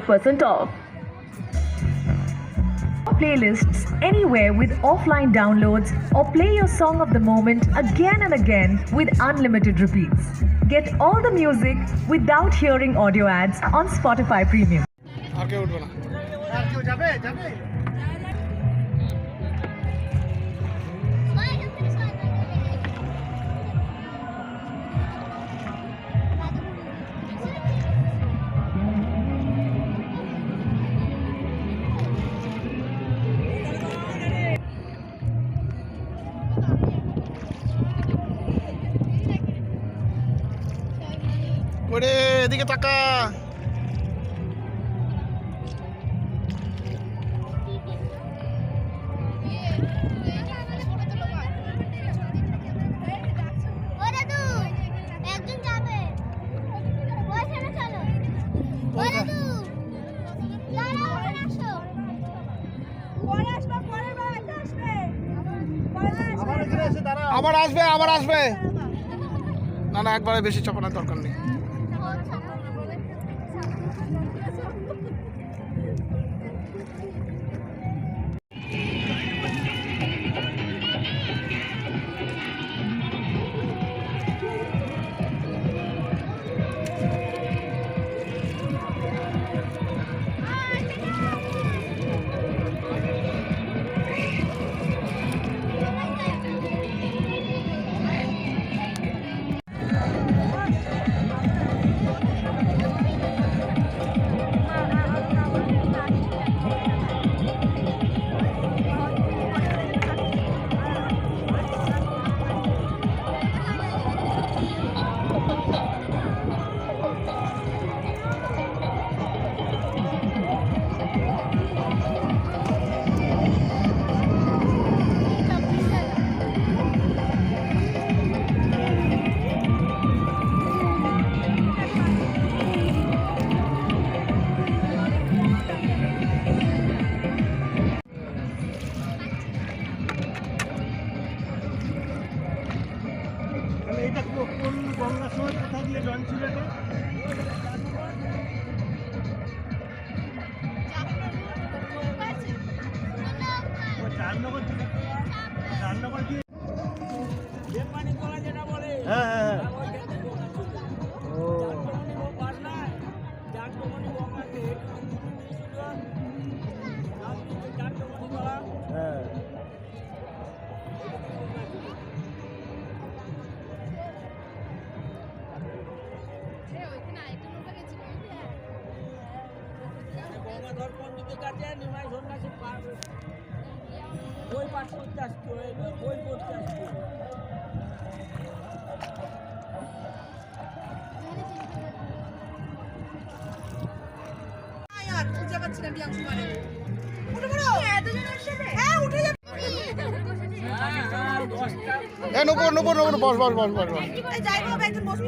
25% off. Playlists anywhere with offline downloads or play your song of the moment again and again with unlimited repeats. Get all the music without hearing audio ads on Spotify Premium. এসে দাঁড়াও। আবার আসবে আবার আসবে। না না একবারে বেশি চাপানোর দরকার নেই। Thank you. ও চারনগর দিয়ে- চারনগর দিয়ে হ্যাঁ হ্যাঁ হ্যাঁ। ও। হ্যাঁ। বই পাঠ করতে আসতো বই পড়তে আসতো এ বস বস বস বস বস।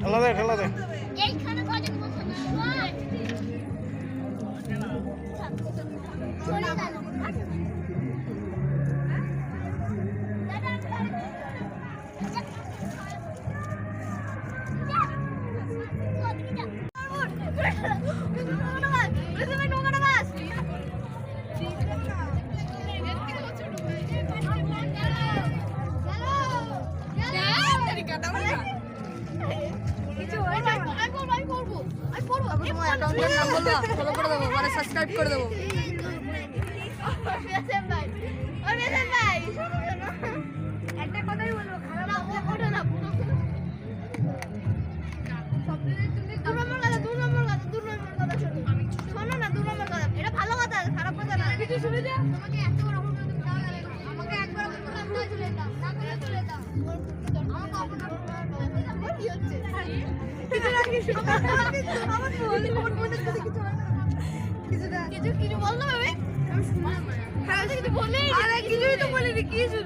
ঠেলা দে ঠেলা দে। সাবস্ক্রাইব করে দেবো। একটা কথাই বলব খারাপ ওঠো না পুরো দু নম্বর কথা দু নম্বর কথা কি শুনবে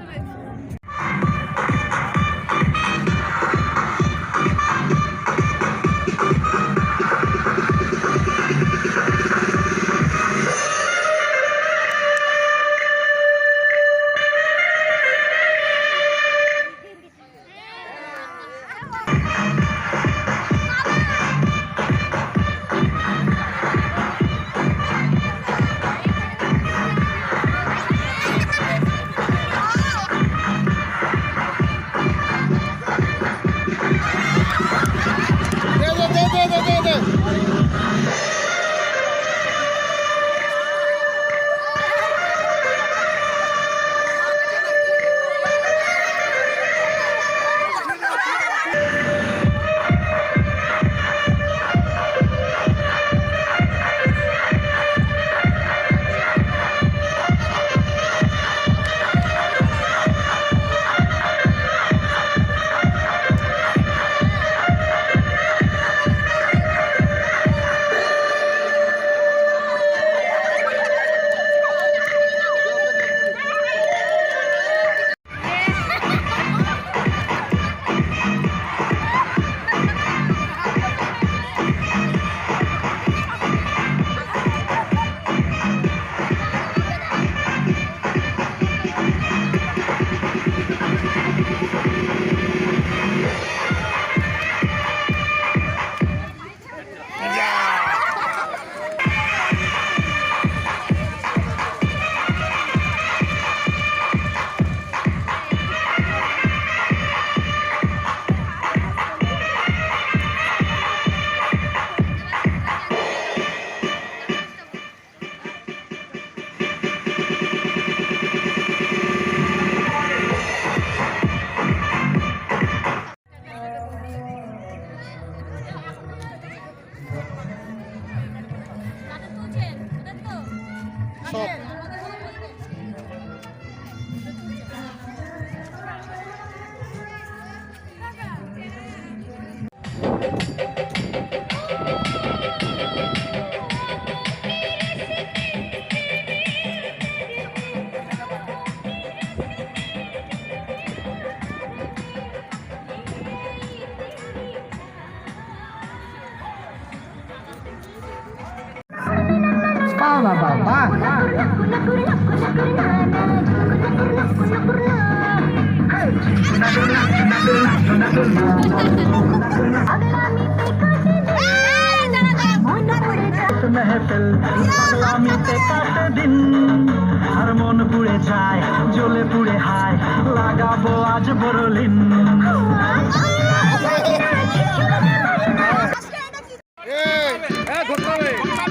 shop. বাহ বাহ মেহফিল দিন আর পুড়ে যায় জ্বলে পুড়ে হায় লাগাবো আজ বড়লিন এই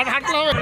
তো হাট হাঁটতে হবে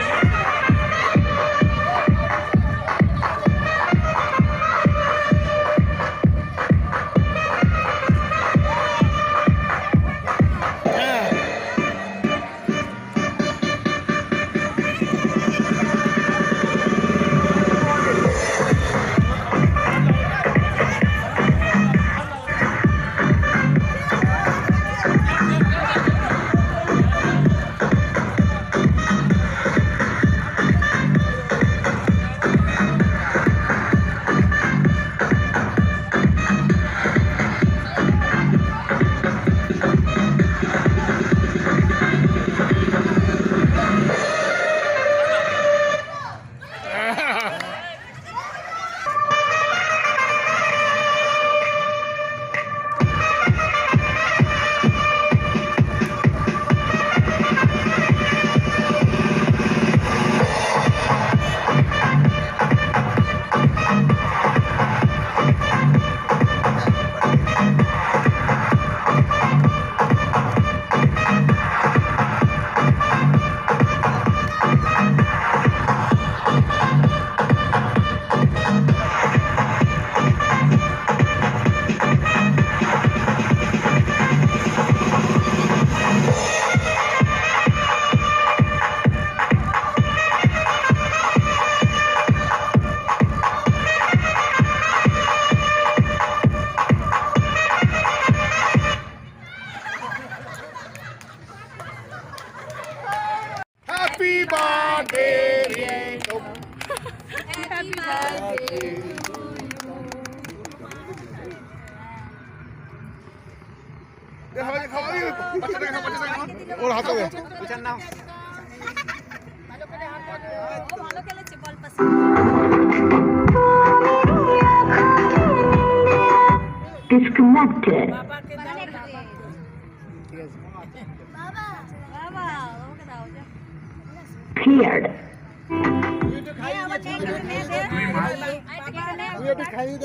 ওর হাতে দে Disconnected. Cleared.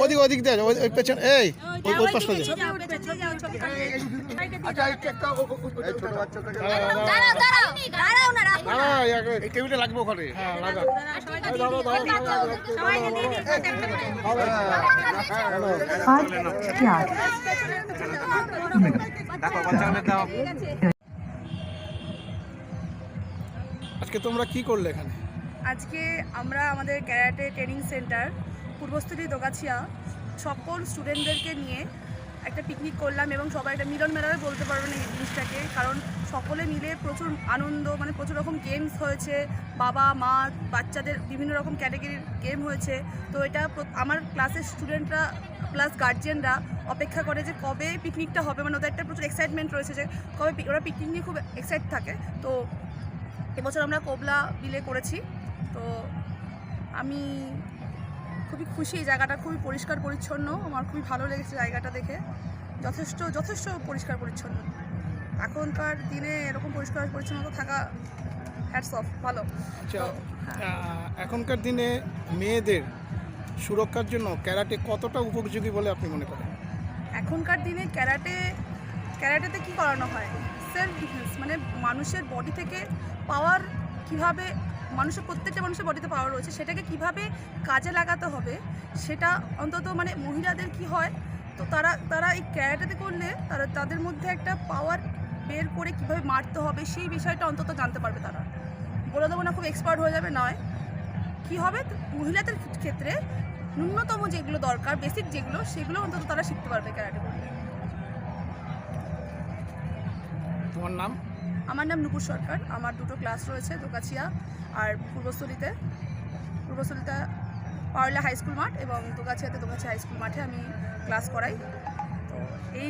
ওদিক ওদিক দে ওই পেছন এই ওই ওই পাশটা দে দাঁড়াও দাঁড়াও দাঁড়াও না রাখো না। হ্যাঁ এই টেবিলটা লাগবে ওখানে হ্যাঁ লাগা. আজকে তোমরা কি করলে এখানে আজকে আমরা আমাদের karate training centre, Purbasthali Dogachhiya, সকল স্টুডেন্টদেরকে নিয়ে একটা পিকনিক করলাম এবং সবাই একটা মিলন মেলায় বলতে পারবেন এই জিনিসটাকে, কারণ সকলে মিলে প্রচুর আনন্দ মানে প্রচুর রকম গেমস হয়েছে, বাবা, মা, বাচ্চাদের বিভিন্ন রকম ক্যাটাগরির গেম হয়েছে। তো এটা আমার ক্লাসের স্টুডেন্টরা প্লাস গার্জিয়ানরা অপেক্ষা করে যে কবে পিকনিকটা হবে মানে ওদের একটা প্রচুর এক্সাইটমেন্ট রয়েছে যে কবে ওরা পিকনিক নিয়ে খুব এক্সাইট থাকে। তো এবছর আমরা কোবলা বিলে করেছি। তো আমি খুবই খুশি এই জায়গাটা খুবই পরিষ্কার পরিচ্ছন্ন। আমার খুবই ভালো লেগেছে জায়গাটা দেখে। যথেষ্ট যথেষ্ট পরিষ্কার পরিচ্ছন্ন। এখনকার দিনে এরকম পরিষ্কার পরিচ্ছন্নতা থাকা হ্যাটস অফ ভালো। আচ্ছা হ্যাঁ। এখনকার দিনে মেয়েদের সুরক্ষার জন্য ক্যারাটে কতটা উপযোগী বলে আপনি মনে করেন? এখনকার দিনে ক্যারাটে ক্যারাটেতে কি করানো হয়? সেলফ ডিফেন্স মানে মানুষের বডি থেকে পাওয়ার কীভাবে মানুষের প্রত্যেকটা মানুষের বডিতে পাওয়ার রয়েছে। সেটাকে কীভাবে কাজে লাগাতে হবে, সেটা অন্তত মানে মহিলাদের কি হয়, তো তারা তারা এই ক্যারাটেতে করলে তারা, তাদের মধ্যে একটা পাওয়ার বের করে কীভাবে মারতে হবে, সেই বিষয়টা অন্তত জানতে পারবে তারা। বলে দেবো না খুব এক্সপার্ট হয়ে যাবে, নয়। কি হবে? মহিলাদের ক্ষেত্রে ন্যূনতম যেগুলো দরকার বেসিক যেগুলো, সেগুলো অন্তত তারা শিখতে পারবে ক্যারাটে করলে তোমার নাম? আমার নাম নুপুর সরকার, আমার দুটো ক্লাস রয়েছে দোকাছিয়া আর পূর্বস্থলিতে। পূর্বস্থলিতে পাওয়ারলা হাই স্কুল মাঠ এবং দোকাছিয়াতে দোকাছিয়া হাই স্কুল মাঠে আমি ক্লাস করাই। তো এই